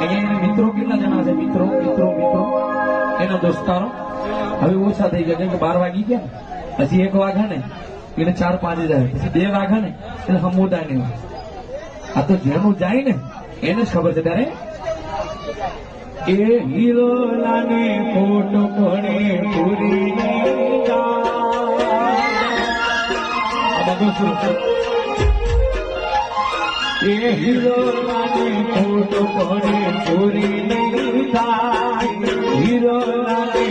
અહીંયા મિત્રો કેટલા જણા છે? મિત્રો મિત્રો મિત્રો. એના દોસ્તારો. હવે ઓછા થઈ ગયા કે બાર વાગી ગયા પછી એક વાગે ને, એટલે ચાર પાંચ જાય પછી બે વાગે ને, એટલે સમુદાય આ તો જેનું જાય ને, એને જ ખબર છે. ત્યારે એ હીરો લાને આ બધું શું? છે? એ હીરો લાને કોટ પડે પૂરી નહીં થાય હીરો લાને